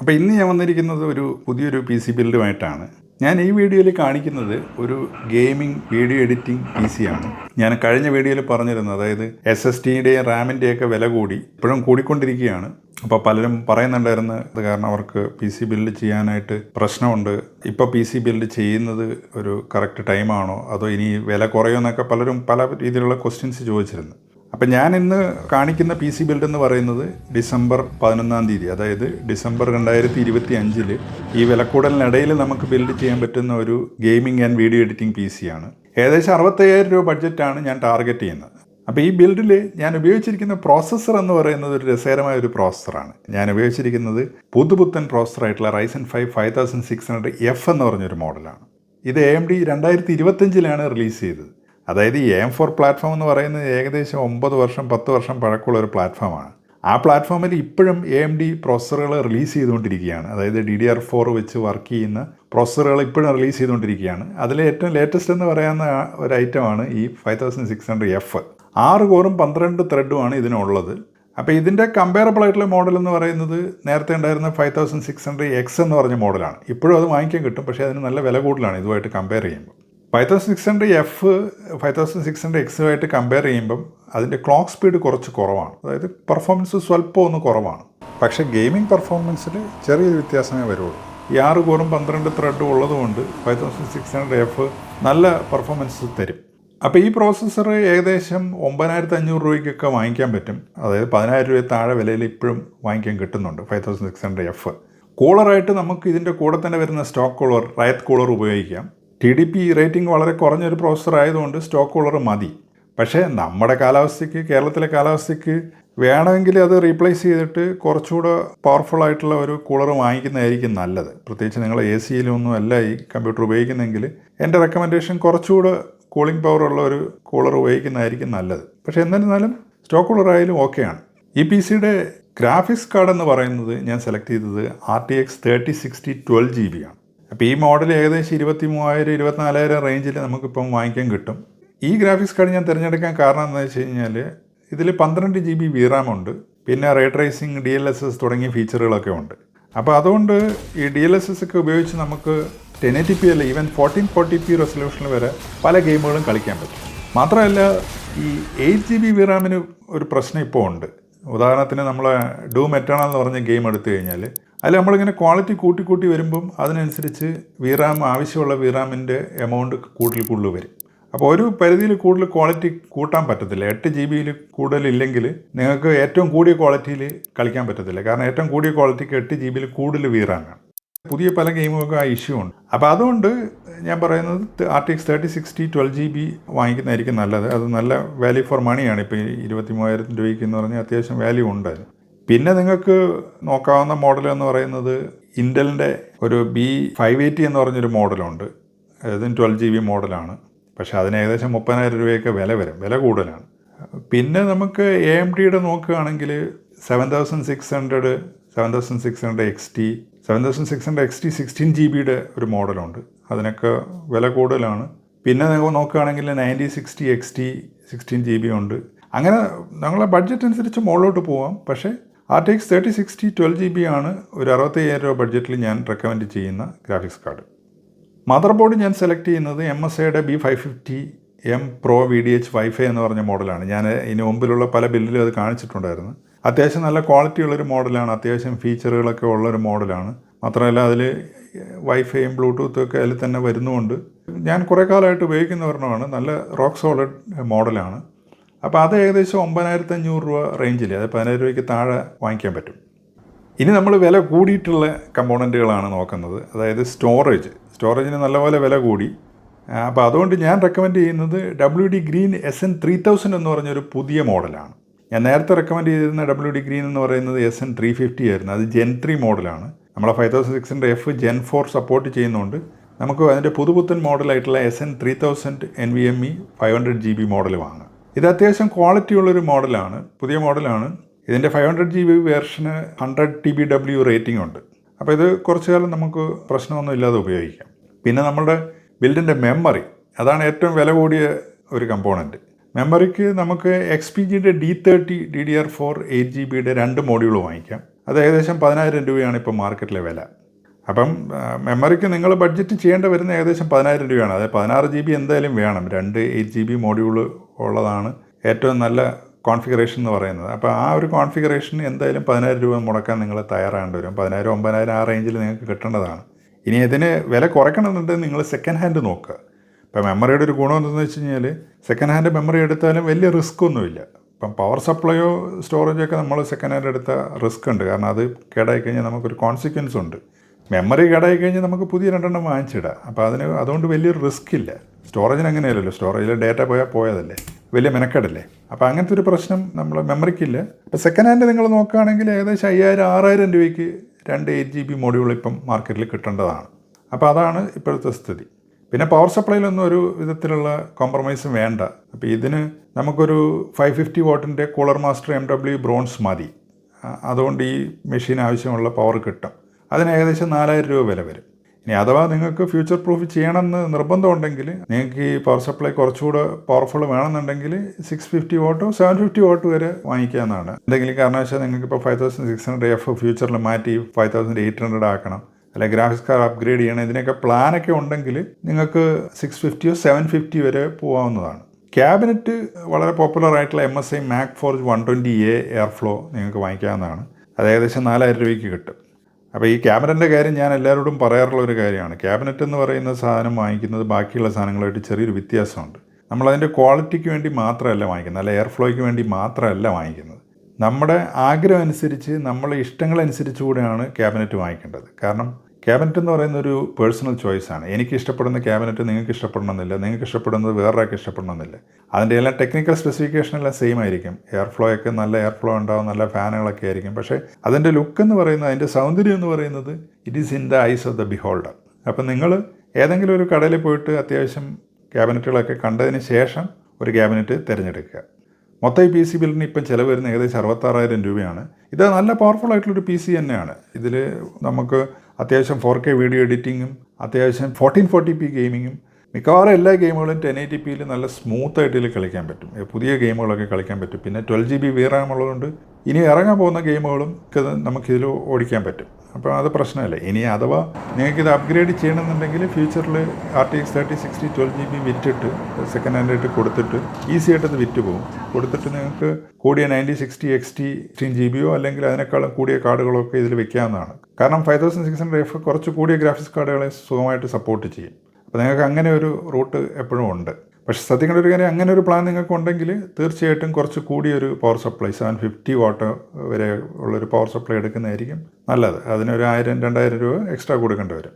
അപ്പോൾ ഇന്ന് ഞാൻ വന്നിരിക്കുന്നത് ഒരു പുതിയൊരു പി സി ബിൽഡുമായിട്ടാണ് ഞാൻ ഈ വീഡിയോയിൽ കാണിക്കുന്നത് ഒരു gaming video editing P C ആണ്. ഞാൻ കഴിഞ്ഞ വീഡിയോയിൽ പറഞ്ഞിരുന്നത് അതായത് എസ് എസ് ടിയുടെയും റാമിന്റെയൊക്കെ വില കൂടി ഇപ്പോഴും കൂടിക്കൊണ്ടിരിക്കുകയാണ്. അപ്പോൾ പലരും പറയുന്നുണ്ടായിരുന്നു അത് കാരണം അവർക്ക് പി സി ബിൽഡ് ചെയ്യാനായിട്ട് പ്രശ്നമുണ്ട്. ഇപ്പോൾ പി സി ബിൽഡ് ചെയ്യുന്നത് ഒരു കറക്റ്റ് ടൈമാണോ അതോ ഇനി വില കുറയുമെന്നൊക്കെ പലരും പല രീതിയിലുള്ള ക്വസ്റ്റ്യൻസ് ചോദിച്ചിരുന്നു. അപ്പം ഞാൻ ഇന്ന് കാണിക്കുന്ന പി സി ബിൽഡ് എന്ന് പറയുന്നത് ഡിസംബർ പതിനൊന്നാം തീയതി അതായത് ഡിസംബർ രണ്ടായിരത്തി ഇരുപത്തി അഞ്ചിൽ ഈ വിലക്കൂടലിനിടയിൽ നമുക്ക് ബിൽഡ് ചെയ്യാൻ പറ്റുന്ന ഒരു gaming and video editing P C ആണ്. ഏകദേശം അറുപത്തയ്യായിരം രൂപ ബഡ്ജറ്റാണ് ഞാൻ ടാർഗറ്റ് ചെയ്യുന്നത്. അപ്പോൾ ഈ ബിൽഡിൽ ഞാൻ ഉപയോഗിച്ചിരിക്കുന്ന പ്രോസസ്സർ എന്ന് പറയുന്നത് ഒരു രസകരമായ ഒരു പ്രോസസ്സറാണ് ഞാൻ ഉപയോഗിച്ചിരിക്കുന്നത് പുതുപുത്തൻ പ്രോസസ്സറായിട്ടുള്ള Ryzen five five thousand six hundred F എന്ന് പറഞ്ഞൊരു മോഡലാണ്. ഇത് എ എം ഡി രണ്ടായിരത്തി ഇരുപത്തഞ്ചിലാണ് റിലീസ് ചെയ്തത്. അതായത് എം ഫോർ പ്ലാറ്റ്ഫോം എന്ന് പറയുന്നത് ഏകദേശം ഒമ്പത് വർഷം പത്ത് വർഷം പഴക്കമുള്ള ഒരു പ്ലാറ്റ്ഫോമാണ്. ആ പ്ലാറ്റ്ഫോമിൽ ഇപ്പോഴും എ എം ഡി പ്രോസസ്സറുകൾ റിലീസ് ചെയ്തുകൊണ്ടിരിക്കുകയാണ്. അതായത് ഡി ഡി ആർ ഫോർ വെച്ച് വർക്ക് ചെയ്യുന്ന പ്രോസസ്സറുകൾ ഇപ്പോഴും റിലീസ് ചെയ്തുകൊണ്ടിരിക്കുകയാണ്. അതിലെ ഏറ്റവും ലേറ്റസ്റ്റ് എന്ന് പറയുന്ന ഒരു ഐറ്റമാണ് ഈ five thousand six hundred F ആറ് കോറും പന്ത്രണ്ട് ത്രെഡുമാണ് ഇതിനുള്ളത്. അപ്പോൾ ഇതിന്റെ കമ്പയറബിൾ ആയിട്ടുള്ള മോഡൽ എന്ന് പറയുന്നത് നേരത്തെ ഉണ്ടായിരുന്ന five thousand six hundred X എന്ന് പറഞ്ഞ മോഡലാണ് ഇപ്പോഴും അത് വാങ്ങിക്കാൻ കിട്ടും പക്ഷേ അതിന് നല്ല വില കൂടുതലാണ് ഇതുമായിട്ട് കമ്പയർ ചെയ്യുമ്പോൾ. Five thousand six hundred F five thousand six hundred എക്സുമായിട്ട് compare ചെയ്യുമ്പം അതിന്റെ ക്ലോക്ക് സ്പീഡ് കുറച്ച് കുറവാണ്. അതായത് പെർഫോമൻസ് സ്വല്പം ഒന്ന് കുറവാണ്. പക്ഷേ ഗെയിമിംഗ് പെർഫോമൻസിൽ ചെറിയൊരു വ്യത്യാസമേ വരുള്ളൂ. ഈ ആറ് കോറും പന്ത്രണ്ട് ത്രെഡും ഉള്ളതുകൊണ്ട് five thousand six hundred F നല്ല പെർഫോമൻസ് തരും. അപ്പോൾ ഈ പ്രോസസ്സർ ഏകദേശം ഒമ്പതിനായിരത്തി അഞ്ഞൂറ് രൂപയ്ക്കൊക്കെ വാങ്ങിക്കാൻ പറ്റും. അതായത് പതിനായിരം രൂപ താഴെ വിലയിൽ ഇപ്പോഴും വാങ്ങിക്കാൻ കിട്ടുന്നുണ്ട് five thousand six hundred F കൂളറായിട്ട് നമുക്ക് ഇതിന്റെ കൂടെ തന്നെ വരുന്ന സ്റ്റോക്ക് കൂളർ റയത്ത് കൂളർ ഉപയോഗിക്കാം. ടി ഡി പി റേറ്റിംഗ് വളരെ കുറഞ്ഞൊരു പ്രോസസർ ആയതുകൊണ്ട് സ്റ്റോക്ക് കൂളർ മതി. പക്ഷേ നമ്മുടെ കാലാവസ്ഥയ്ക്ക് കേരളത്തിലെ കാലാവസ്ഥയ്ക്ക് വേണമെങ്കിൽ അത് റീപ്ലേസ് ചെയ്തിട്ട് കുറച്ചുകൂടെ പവർഫുൾ ആയിട്ടുള്ള ഒരു കൂളർ വാങ്ങിക്കുന്നതായിരിക്കും നല്ലത്. പ്രത്യേകിച്ച് നിങ്ങൾ എ സിയിലൊന്നും അല്ല ഈ കമ്പ്യൂട്ടർ ഉപയോഗിക്കുന്നെങ്കിൽ എന്റെ റെക്കമെൻഡേഷൻ കുറച്ചുകൂടെ കൂളിംഗ് പവർ ഉള്ള ഒരു കൂളർ ഉപയോഗിക്കുന്നതായിരിക്കും നല്ലത്. പക്ഷേ എന്നിരുന്നാലും സ്റ്റോക്ക് കൂളർ ആയാലും ഓക്കെയാണ് ഈ പി സിയുടെ ഗ്രാഫിക്സ് കാർഡ് എന്ന് പറയുന്നത് ഞാൻ സെലക്ട് ചെയ്തത് R T X thirty sixty twelve G B ആണ് അപ്പോൾ ഈ മോഡൽ ഏകദേശം ഇരുപത്തി മൂവായിരം ഇരുപത്തിനാലായിരം റേഞ്ചിൽ നമുക്കിപ്പം വാങ്ങിക്കാൻ കിട്ടും. ഈ ഗ്രാഫിക്സ് കാർഡ് ഞാൻ തിരഞ്ഞെടുക്കാൻ കാരണം എന്താണെന്ന് വെച്ച് കഴിഞ്ഞാൽ ഇതിൽ പന്ത്രണ്ട് ജി ബി വിറാം ഉണ്ട് പിന്നെ ray tracing D L S S തുടങ്ങിയ ഫീച്ചറുകളൊക്കെ ഉണ്ട്. അപ്പോൾ അതുകൊണ്ട് ഈ ഡി എൽ എസ് എസ് ഒക്കെ ഉപയോഗിച്ച് നമുക്ക് ടെൻ എ ടി പി അല്ല ഈവൻ ഫോർട്ടീൻ ഫോർട്ടി പി റെസൊല്യൂഷനിൽ വരെ പല ഗെയിമുകളും കളിക്കാൻ പറ്റും. മാത്രമല്ല ഈ എയ്റ്റ് ജി ബി വിറാമിന് ഒരു പ്രശ്നം ഇപ്പോൾ ഉണ്ട്. ഉദാഹരണത്തിന് നമ്മൾ ഡൂം എറ്റേണൽ എന്ന് പറഞ്ഞ ഗെയിം എടുത്തു കഴിഞ്ഞാൽ അതിൽ നമ്മളിങ്ങനെ ക്വാളിറ്റി കൂട്ടി കൂട്ടി വരുമ്പം അതിനനുസരിച്ച് വിറാം ആവശ്യമുള്ള വിറാമിന്റെ എമൗണ്ട് കൂടുതൽ കൂടുതൽ വരും. അപ്പോൾ ഒരു പരിധിയിൽ കൂടുതൽ ക്വാളിറ്റി കൂട്ടാൻ പറ്റത്തില്ല. എട്ട് ജി ബിയിൽ കൂടുതലില്ലെങ്കിൽ നിങ്ങൾക്ക് ഏറ്റവും കൂടിയ ക്വാളിറ്റിയിൽ കളിക്കാൻ പറ്റത്തില്ല. കാരണം ഏറ്റവും കൂടിയ ക്വാളിറ്റിക്ക് എട്ട് ജി ബിയിൽ കൂടുതൽ വീറാങ്ങാണ് പുതിയ പല ഗെയിമുകൾക്കും ആ ഇഷ്യൂ ഉണ്ട്. അപ്പോൾ അതുകൊണ്ട് ഞാൻ പറയുന്നത് R T X thirty sixty twelve G B വാങ്ങിക്കുന്നതായിരിക്കും നല്ലത്. അത് നല്ല വാല്യൂ ഫോർ മണിയാണ് ഇപ്പോൾ ഇരുപത്തി മൂവായിരത്തി രൂപയ്ക്ക് എന്ന് പറഞ്ഞാൽ അത്യാവശ്യം വാല്യൂ ഉണ്ട് പിന്നെ നിങ്ങൾക്ക് നോക്കാവുന്ന മോഡൽ എന്ന് പറയുന്നത് ഇന്റലിന്റെ ഒരു ബി ഫൈവ് എയ്റ്റി എന്ന് പറഞ്ഞൊരു മോഡലുണ്ട് അതും ട്വൽവ് ജി ബി മോഡലാണ് പക്ഷേ അതിന് ഏകദേശം മുപ്പതിനായിരം രൂപയൊക്കെ വില വരും. വില കൂടുതലാണ്. പിന്നെ നമുക്ക് എ എം ഡിയുടെ നോക്കുകയാണെങ്കിൽ seven thousand six hundred seven thousand six hundred X T seven thousand six hundred X T sixteen G ബിയുടെ ഒരു മോഡലുണ്ട് അതിനൊക്കെ വില കൂടുതലാണ്. പിന്നെ നിങ്ങൾ നോക്കുകയാണെങ്കിൽ ninety sixty X T sixteen G B ഉണ്ട്. അങ്ങനെ ഞങ്ങളെ ബഡ്ജറ്റ് അനുസരിച്ച് മുകളിലോട്ട് പോവാം. പക്ഷേ R T X thirty sixty twelve G B ആണ് ഒരു അറുപത്തയ്യായിരം രൂപ ബഡ്ജറ്റിൽ ഞാൻ റെക്കമെൻഡ് ചെയ്യുന്ന ഗ്രാഫിക്സ് കാർഡ് മദർ ബോർഡ് ഞാൻ സെലക്ട് ചെയ്യുന്നത് എം എസ് ഐയുടെ B five fifty M pro V D H wifi എന്ന് പറഞ്ഞ മോഡലാണ്. ഞാൻ ഇതിന് മുമ്പിലുള്ള പല ബില്ലിലും അത് കാണിച്ചിട്ടുണ്ടായിരുന്നു. അത്യാവശ്യം നല്ല ക്വാളിറ്റി ഉള്ളൊരു മോഡലാണ്. അത്യാവശ്യം ഫീച്ചറുകളൊക്കെ ഉള്ളൊരു മോഡലാണ്. മാത്രമല്ല അതിൽ വൈഫൈയും ബ്ലൂടൂത്തും ഒക്കെ അതിൽ തന്നെ വരുന്നുമുണ്ട്. ഞാൻ കുറേ കാലമായിട്ട് ഉപയോഗിക്കുന്ന ഒരെണ്ണമാണ് നല്ല റോക്ക് സോളിഡ് മോഡലാണ് അപ്പോൾ അത് ഏകദേശം ഒമ്പതിനായിരത്തി അഞ്ഞൂറ് രൂപ റേഞ്ചിൽ അതായത് പതിനായിരം രൂപയ്ക്ക് താഴെ വാങ്ങിക്കാൻ പറ്റും. ഇനി നമ്മൾ വില കൂടിയിട്ടുള്ള കമ്പോണന്റുകളാണ് നോക്കുന്നത്. അതായത് സ്റ്റോറേജ് സ്റ്റോറേജിന് നല്ലപോലെ വില കൂടി. അപ്പോൾ അതുകൊണ്ട് ഞാൻ റെക്കമെൻഡ് ചെയ്യുന്നത് W D green S N three thousand എന്ന് പറഞ്ഞൊരു പുതിയ മോഡലാണ്. ഞാൻ നേരത്തെ റെക്കമെൻഡ് ചെയ്തിരുന്ന ഡബ്ല്യു ഡി ഗ്രീൻ എന്ന് പറയുന്നത് എസ് എൻ ത്രീ ഫിഫ്റ്റി ആയിരുന്നു. അത് ജെൻ ത്രീ മോഡലാണ്. നമ്മളെ five thousand six hundred F gen four support ചെയ്യുന്നുണ്ട്. നമുക്ക് അതിന്റെ പുതുപുത്തൻ മോഡലായിട്ടുള്ള S N three thousand N V M E five hundred G B model വാങ്ങാം. ഇത് അത്യാവശ്യം ക്വാളിറ്റി ഉള്ളൊരു മോഡലാണ് പുതിയ മോഡലാണ്. ഇതിന്റെ five hundred G B വേർഷന് hundred T B W rating ഉണ്ട്. അപ്പോൾ ഇത് കുറച്ച് കാലം നമുക്ക് പ്രശ്നമൊന്നും ഇല്ലാതെ ഉപയോഗിക്കാം. പിന്നെ നമ്മുടെ ബിൽഡിന്റെ മെമ്മറി അതാണ് ഏറ്റവും വില കൂടിയ ഒരു കമ്പോണന്റ് മെമ്മറിക്ക് നമുക്ക് എക്സ് പി ജിയുടെ D thirty D D R four eight G ബിയുടെ രണ്ട് മോഡ്യൂൾ വാങ്ങിക്കാം. അത് ഏകദേശം പതിനായിരം രൂപയാണ് ഇപ്പോൾ മാർക്കറ്റിലെ വില. അപ്പം മെമ്മറിക്ക് നിങ്ങൾ ബഡ്ജറ്റ് ചെയ്യേണ്ട വരുന്ന ഏകദേശം പതിനായിരം രൂപയാണ്. അതായത് പതിനാറ് ജി ബി എന്തായാലും വേണം. രണ്ട് എയ്റ്റ് ജി ബി മോഡ്യൂൾ ഉള്ളതാണ് ഏറ്റവും നല്ല കോൺഫിഗറേഷൻ എന്ന് പറയുന്നത്. അപ്പോൾ ആ ഒരു കോൺഫിഗറേഷൻ എന്തായാലും പതിനായിരം രൂപ മുടക്കാൻ നിങ്ങൾ തയ്യാറാകേണ്ടി വരും. പതിനായിരം ഒമ്പതിനായിരം ആ റേഞ്ചിൽ നിങ്ങൾക്ക് കിട്ടേണ്ടതാണ്. ഇനി ഇതിന് വില കുറയ്ക്കണമെന്നുണ്ടെങ്കിൽ നിങ്ങൾ സെക്കൻഡ് ഹാൻഡ് നോക്കുക. ഇപ്പോൾ മെമ്മറിയുടെ ഒരു ഗുണം എന്തെന്ന് വെച്ച് കഴിഞ്ഞാൽ സെക്കൻഡ് ഹാൻഡ് മെമ്മറി എടുത്താലും വലിയ റിസ്ക് ഒന്നുമില്ല. ഇപ്പം പവർ സപ്ലൈയോ സ്റ്റോറേജോ ഒക്കെ നമ്മൾ സെക്കൻഡ് ഹാൻഡ് എടുത്ത റിസ്ക് ഉണ്ട്. കാരണം അത് കേടായി കഴിഞ്ഞാൽ നമുക്കൊരു കോൺസിക്വൻസ് ഉണ്ട്. മെമ്മറി കേടായി കഴിഞ്ഞാൽ നമുക്ക് പുതിയ രണ്ടെണ്ണം വാങ്ങിച്ചിടാം. അപ്പോൾ അതിന് അതുകൊണ്ട് വലിയൊരു റിസ്ക് ഇല്ല. സ്റ്റോറേജിന് അങ്ങനെയല്ലല്ലോ. സ്റ്റോറേജിൽ ഡേറ്റ പോയാൽ പോയതല്ലേ. വലിയ മെനക്കെടല്ലേ. അപ്പോൾ അങ്ങനത്തെ ഒരു പ്രശ്നം നമ്മൾ മെമ്മറിക്കില്ല ഇപ്പോൾ സെക്കൻഡ് ഹാൻഡ് നിങ്ങൾ നോക്കുകയാണെങ്കിൽ ഏകദേശം അയ്യായിരം ആറായിരം രൂപയ്ക്ക് രണ്ട് എയ്റ്റ് ജി ബി മോഡ്യൂൾ ഇപ്പം മാർക്കറ്റിൽ കിട്ടേണ്ടതാണ്. അപ്പോൾ അതാണ് ഇപ്പോഴത്തെ സ്ഥിതി. പിന്നെ പവർ സപ്ലൈയിലൊന്നും ഒരു വിധത്തിലുള്ള കോംപ്രമൈസും വേണ്ട. അപ്പോൾ ഇതിന് നമുക്കൊരു five fifty വാട്ടിന്റെ cooler master M W bronze മതി. അതുകൊണ്ട് ഈ മെഷീൻ ആവശ്യമുള്ള പവർ കിട്ടും. അതിന് ഏകദേശം നാലായിരം രൂപ വില വരും. ഇനി അഥവാ നിങ്ങൾക്ക് ഫ്യൂച്ചർ പ്രൂഫ് ചെയ്യണമെന്ന് നിർബന്ധമുണ്ടെങ്കിൽ നിങ്ങൾക്ക് ഈ പവർ സപ്ലൈ കുറച്ചുകൂടെ പവർഫുൾ വേണമെന്നുണ്ടെങ്കിൽ സിക്സ് ഫിഫ്റ്റി വോട്ടോ സെവൻ ഫിഫ്റ്റി വോട്ട് വരെ വാങ്ങിക്കാവുന്നതാണ്. എന്തെങ്കിലും കാരണവശാൽ നിങ്ങൾക്ക് ഇപ്പോൾ five thousand six hundred F ഫ്യൂച്ചറിൽ മാറ്റി ഫൈവ് തൗസൻഡ് എയ്റ്റ് ഹൺഡ്രഡ് ആക്കണം. അല്ലെ ഗ്രാഫിക്സ് കാർഡ് അപ്ഗ്രേഡ് ചെയ്യണം. ഇതിനൊക്കെ പ്ലാനൊക്കെ ഉണ്ടെങ്കിൽ നിങ്ങൾക്ക് സിക്സ് ഫിഫ്റ്റിയോ സെവൻ ഫിഫ്റ്റി വരെ പോകാവുന്നതാണ് ക്യാബിനറ്റ് വളരെ പോപ്പുലർ ആയിട്ടുള്ള M S I MAG forge one twenty A air flow നിങ്ങൾക്ക് വാങ്ങിക്കാവുന്നതാണ്. അത് ഏകദേശം നാലായിരം രൂപയ്ക്ക് കിട്ടും. അപ്പോൾ ഈ ക്യാബിനറ്റിന്റെ കാര്യം ഞാൻ എല്ലാവരോടും പറയാറുള്ള ഒരു കാര്യമാണ്. ക്യാബിനറ്റ് എന്ന് പറയുന്ന സാധനം വാങ്ങിക്കുന്നത് ബാക്കിയുള്ള സാധനങ്ങളായിട്ട് ചെറിയൊരു വ്യത്യാസമുണ്ട്. നമ്മളതിന്റെ ക്വാളിറ്റിക്ക് വേണ്ടി മാത്രമല്ല വാങ്ങിക്കുന്നത്. അല്ല എയർ ഫ്ലോയ്ക്ക് വേണ്ടി മാത്രമല്ല വാങ്ങിക്കുന്നത്. നമ്മുടെ ആഗ്രഹം അനുസരിച്ച് നമ്മളെ ഇഷ്ടങ്ങളനുസരിച്ച് കൂടെയാണ് ക്യാബിനറ്റ് വാങ്ങിക്കേണ്ടത്. കാരണം ക്യാബിനറ്റ് എന്ന് പറയുന്ന ഒരു പേഴ്സണൽ ചോയ്സാണ്. എനിക്ക് ഇഷ്ടപ്പെടുന്ന ക്യാബിനറ്റ് നിങ്ങൾക്ക് ഇഷ്ടപ്പെടണമെന്നില്ല നിങ്ങൾക്ക് ഇഷ്ടപ്പെടുന്നത് വേറൊരാൾക്ക് ഇഷ്ടപ്പെടണമെന്നില്ല. അതിന്റെ എല്ലാം ടെക്നിക്കൽ സ്പെസിഫിക്കേഷൻ എല്ലാം സെയിം ആയിരിക്കും എയർ ഫ്ലോ ഒക്കെ നല്ല എയർ ഫ്ലോ ഉണ്ടാവും നല്ല ഫാനുകളൊക്കെ ആയിരിക്കും. പക്ഷേ അതിന്റെ ലുക്ക് എന്ന് പറയുന്നത് അതിന്റെ സൗന്ദര്യം എന്ന് പറയുന്നത് it is in the eyes of the beholder അപ്പം നിങ്ങൾ ഏതെങ്കിലും ഒരു കടയിൽ പോയിട്ട് അത്യാവശ്യം ക്യാബിനറ്റുകളൊക്കെ കണ്ടതിന് ശേഷം ഒരു ക്യാബിനറ്റ് തിരഞ്ഞെടുക്കുക. മൊത്തം ഈ പി സി ബില്ലിന് ഇപ്പം ചിലവ് വരുന്ന ഏകദേശം അറുപത്താറായിരം രൂപയാണ്. ഇത് നല്ല പവർഫുൾ ആയിട്ടുള്ളൊരു പി സി തന്നെയാണ്. ഇതിൽ നമുക്ക് അത്യാവശ്യം ഫോർ കെ വീഡിയോ എഡിറ്റിങ്ങും അത്യാവശ്യം ഫോർട്ടീൻ ഫോർട്ടി പി ഗെയിമിങ്ങും മിക്കവാറും എല്ലാ ഗെയിമുകളും ടെൻ എയ്റ്റി പിയിൽ നല്ല സ്മൂത്ത് ആയിട്ട് കളിക്കാൻ പറ്റും. പുതിയ ഗെയിമുകളൊക്കെ കളിക്കാൻ പറ്റും. പിന്നെ ട്വൽവ് ജി ബി വീറാമുള്ളതുകൊണ്ട് ഇനി ഇറങ്ങാൻ പോകുന്ന ഗെയിമുകളും നമുക്കിതിൽ ഓടിക്കാൻ പറ്റും. അപ്പോൾ അത് പ്രശ്നമല്ല. ഇനി അഥവാ നിങ്ങൾക്ക് ഇത് അപ്ഗ്രേഡ് ചെയ്യണമെന്നുണ്ടെങ്കിൽ ഫ്യൂച്ചറിൽ R T X thirty sixty twelve G B വിറ്റിട്ട് സെക്കൻഡ് ഹാൻഡായിട്ട് കൊടുത്തിട്ട് ഈസി ആയിട്ട് അത് വിറ്റ് പോകും. കൊടുത്തിട്ട് നിങ്ങൾക്ക് കൂടിയ ninety sixty X T sixteen G ബിയോ അല്ലെങ്കിൽ അതിനേക്കാളും കൂടിയ കാർഡുകളൊക്കെ ഇതിൽ വെക്കാവുന്നതാണ്. കാരണം five thousand six hundred F കുറച്ച് കൂടിയ ഗ്രാഫിക്സ് കാർഡുകളെ സുഖമായിട്ട് സപ്പോർട്ട് ചെയ്യും. അപ്പോൾ നിങ്ങൾക്ക് അങ്ങനെ ഒരു റൂട്ട് എപ്പോഴും ഉണ്ട്. പക്ഷേ ശ്രദ്ധിക്കേണ്ട കാര്യം അങ്ങനെ ഒരു പ്ലാൻ നിങ്ങൾക്ക് ഉണ്ടെങ്കിൽ തീർച്ചയായിട്ടും കുറച്ച് കൂടിയൊരു power supply seven fifty watt വരെ ഉള്ളൊരു പവർ സപ്ലൈ എടുക്കുന്നതായിരിക്കും നല്ലത്. അതിനൊരു ആയിരം രണ്ടായിരം രൂപ എക്സ്ട്രാ കൊടുക്കേണ്ടി വരും.